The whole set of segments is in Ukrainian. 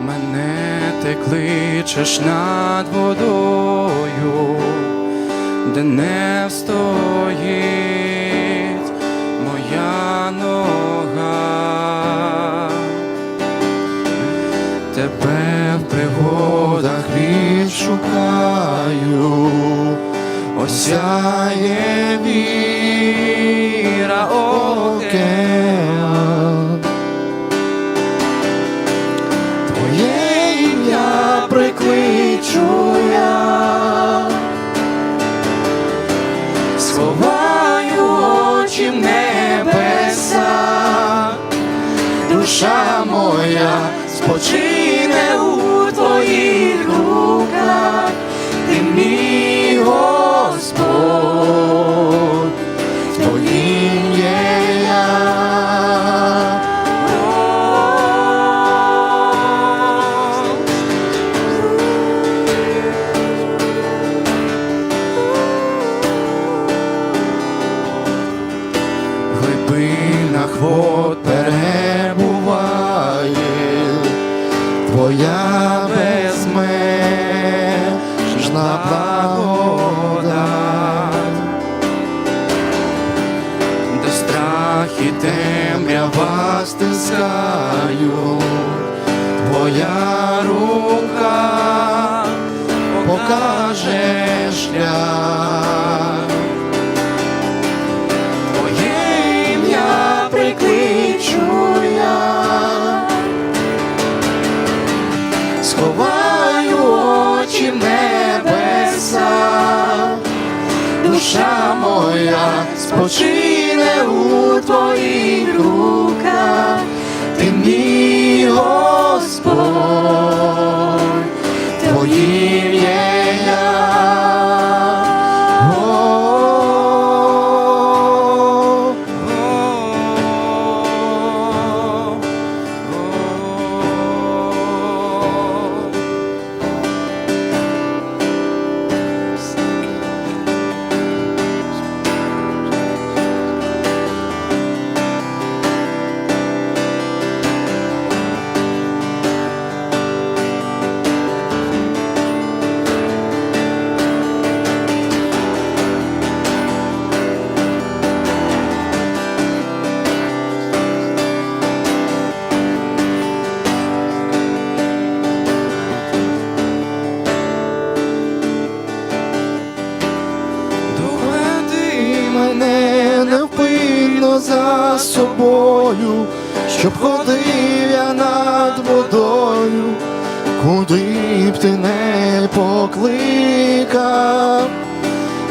Мене ти кличеш над водою, де не встоїть моя нога. Тебе в пригодах відшукаю, осяє віра сховаю очі в небеса, душа моя спочине у вод перебуває твоя безмежна благодать, де страх і темрява стискаю, твоя рука покаже сховаю очі небеса, душа моя спочине у твоїх руках, ти мій Господь, твоїм мене невпинно за собою, щоб ходив я над водою, куди б ти не покликав,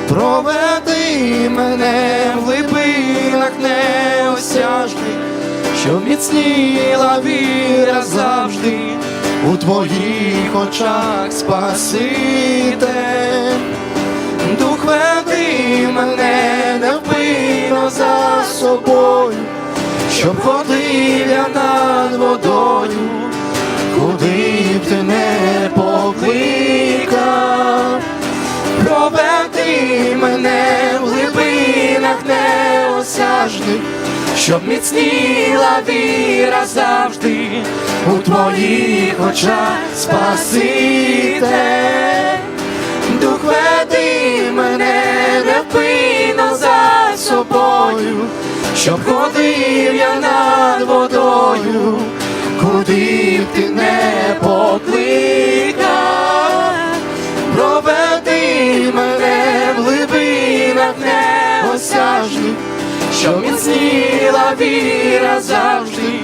проведи мене в глибинах неосяжних, щоб міцніла віра завжди у твоїх очах спасите. Дух веди мене щоб ходив над водою, куди б ти не покликав, проведи мене в глибинах неосяжних, щоб міцніла віра завжди у твоїх очах спасите. Щоб ходив я над водою, куди б ти не покликав, проведи мене в глибинах неосяжних, щоб міцніла віра завжди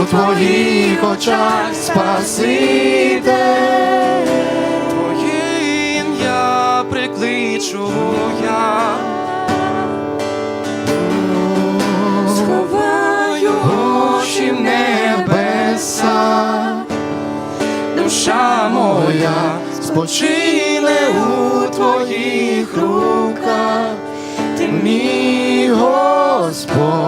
у твоїх очах спасите. Твоє ім'я прикличу я. Моя спочине у твоїх руках, ти мій Господь.